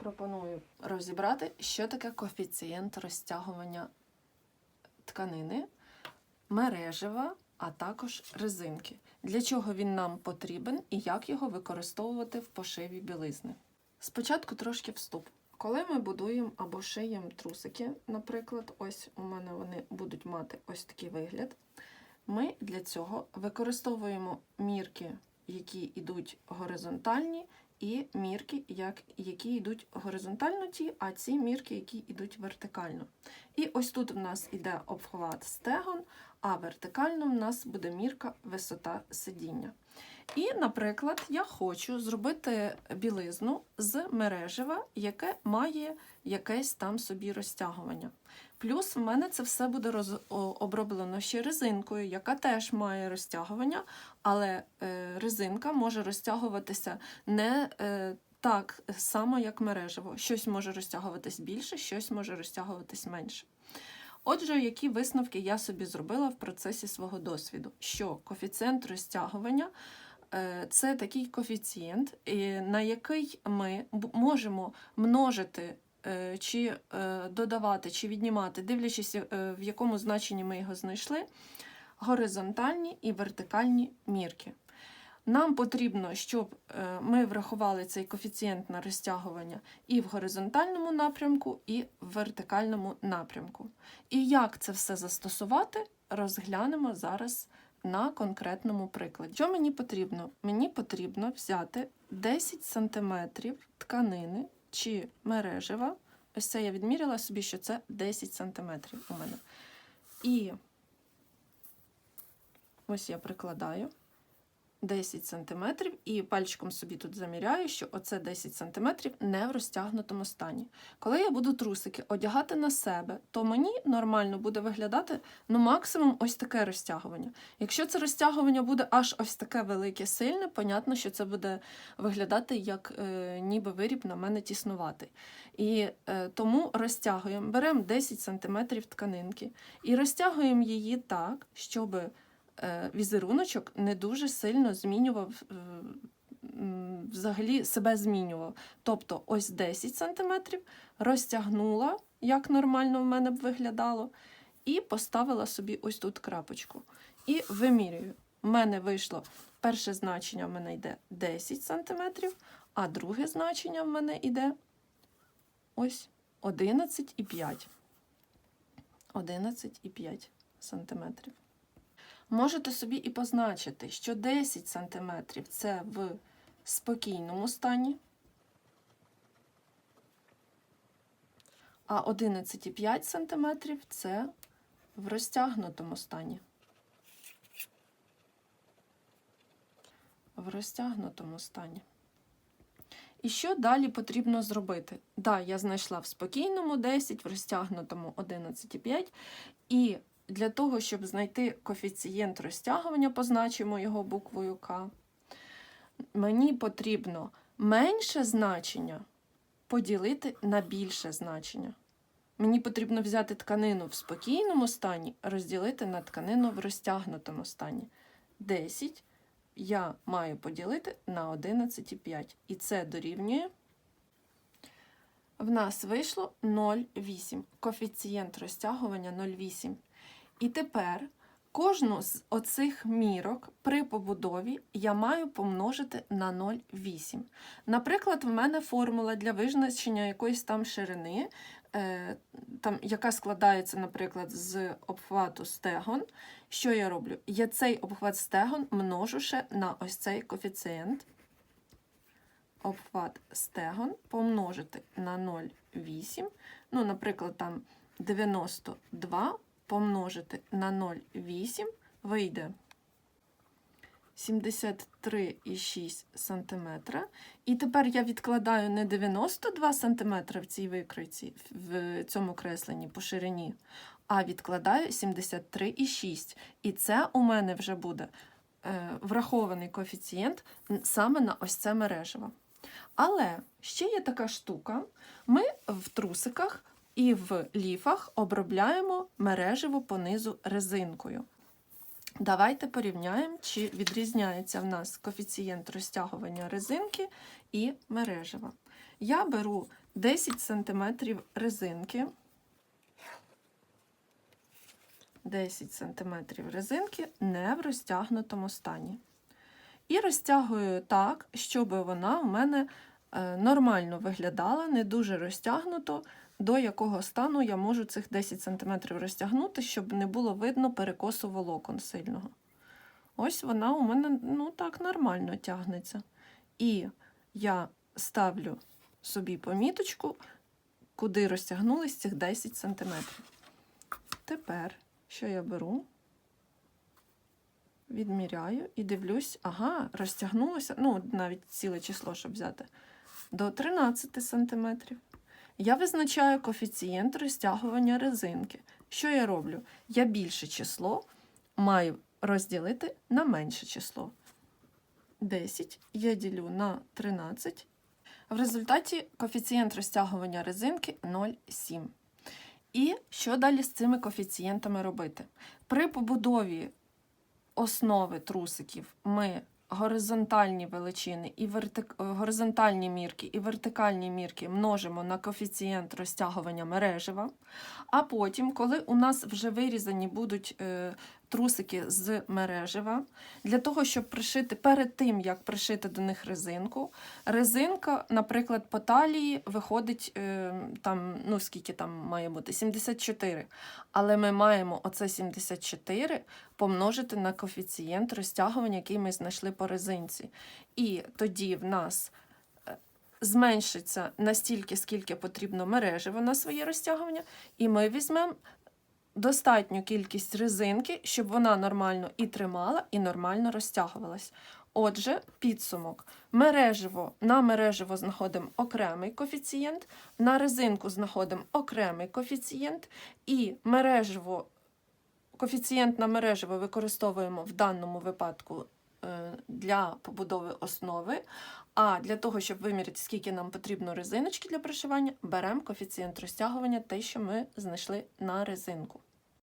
пропоную розібрати, що таке коефіцієнт розтягування тканини, мережева, а також резинки. Для чого він нам потрібен і як його використовувати в пошиві білизни. Спочатку трошки вступ. Коли ми будуємо або шиємо трусики, наприклад, ось у мене вони будуть мати ось такий вигляд. Ми для цього використовуємо мірки, які йдуть горизонтальні, і мірки, як, які йдуть горизонтально ті, а ці мірки, які йдуть вертикально. І ось тут в нас іде обхват стегон, а вертикально в нас буде мірка висота сидіння. І, наприклад, я хочу зробити білизну з мережева, яке має якесь там собі розтягування. Плюс в мене це все буде роз... оброблено ще резинкою, яка теж має розтягування, але е, резинка може розтягуватися не е, так само, як мережево. Щось може розтягуватись більше, щось може розтягуватись менше. Отже, які висновки я собі зробила в процесі свого досвіду? Що коефіцієнт розтягування е, це такий коефіцієнт, на який ми можемо множити чи е, додавати, чи віднімати, дивлячись, е, в якому значенні ми його знайшли, горизонтальні і вертикальні мірки. Нам потрібно, щоб е, ми врахували цей коефіцієнт на розтягування і в горизонтальному напрямку, і в вертикальному напрямку. І як це все застосувати, розглянемо зараз на конкретному прикладі. Що мені потрібно? Мені потрібно взяти 10 см тканини чи мережева. Ось це я відміряла собі, що це 10 см у мене. І ось я прикладаю 10 см і пальчиком собі тут заміряю, що оце 10 см не в розтягнутому стані. Коли я буду трусики одягати на себе, то мені нормально буде виглядати ну, максимум ось таке розтягування. Якщо це розтягування буде аж ось таке велике, сильне, понятно, що це буде виглядати як е, ніби виріб на мене тіснуватий. І е, тому розтягуємо, беремо 10 см тканинки і розтягуємо її так, щоб візеруночок не дуже сильно змінював. е, Взагалі себе змінював. Тобто ось 10 см розтягнула, як нормально в мене б виглядало, і поставила собі ось тут крапочку. І вимірюю. У мене вийшло перше значення в мене йде 10 см, а друге значення в мене йде ось 11,5. 11,5 сантиметрів. Можете собі і позначити, що 10 см це в спокійному стані, а 11,5 см це в розтягнутому стані. В розтягнутому стані. І що далі потрібно зробити? Да, я знайшла в спокійному 10, в розтягнутому 11,5. І для того, щоб знайти коефіцієнт розтягування, позначимо його буквою К, мені потрібно менше значення поділити на більше значення. Мені потрібно взяти тканину в спокійному стані, розділити на тканину в розтягнутому стані. 10 я маю поділити на 11,5. І це дорівнює. В нас вийшло 0,8. Коефіцієнт розтягування 0,8. І тепер кожну з оцих мірок при побудові я маю помножити на 0,8. Наприклад, в мене формула для визначення якоїсь там ширини, е, там, яка складається, наприклад, з обхвату стегон. Що я роблю? Я цей обхват стегон множу ще на ось цей коефіцієнт. Обхват стегон помножити на 0,8. Ну, наприклад, там 92 помножити на 0,8 вийде 73,6 см. І тепер я відкладаю не 92 см в цій викройці, в цьому кресленні по ширині, а відкладаю 73,6. І це у мене вже буде е, врахований коефіцієнт саме на ось це мережево. Але ще є така штука: ми в трусиках і в ліфах обробляємо мережево понизу резинкою. Давайте порівняємо, чи відрізняється в нас коефіцієнт розтягування резинки і мережева. Я беру 10 см резинки. 10 см резинки не в розтягнутому стані. І розтягую так, щоб вона в мене е, нормально виглядала, не дуже розтягнуто, до якого стану я можу цих 10 см розтягнути, щоб не було видно перекосу волокон сильного. Ось вона у мене ну так нормально тягнеться. І я ставлю собі поміточку, куди розтягнулись цих 10 см. Тепер, що я беру, відміряю і дивлюсь, ага, розтягнулося, ну, навіть ціле число, щоб взяти, до 13 см. Я визначаю коефіцієнт розтягування резинки. Що я роблю? Я більше число маю розділити на менше число. 10 я ділю на 13. В результаті коефіцієнт розтягування резинки 0,7. І що далі з цими коефіцієнтами робити? При побудові основи трусиків ми горизонтальні величини і вертик... е, горизонтальні мірки і вертикальні мірки множимо на коефіцієнт розтягування мережева. А потім, коли у нас вже вирізані будуть е, трусики з мережева, для того, щоб пришити перед тим, як пришити до них резинку, резинка, наприклад, по талії виходить е, там, ну скільки там має бути, 74. Але ми маємо оце 74 помножити на коефіцієнт розтягування, який ми знайшли по резинці. І тоді в нас е, зменшиться настільки, скільки потрібно мережево на своє розтягування, і ми візьмемо достатню кількість резинки, щоб вона нормально і тримала, і нормально розтягувалась. Отже, підсумок. Мережево, на мережево знаходимо окремий коефіцієнт, на резинку знаходимо окремий коефіцієнт, і мережево, коефіцієнт на мережево використовуємо в даному випадку для побудови основи. А для того, щоб виміряти, скільки нам потрібно резиночки для пришивання, беремо коефіцієнт розтягування, те, що ми знайшли на резинку.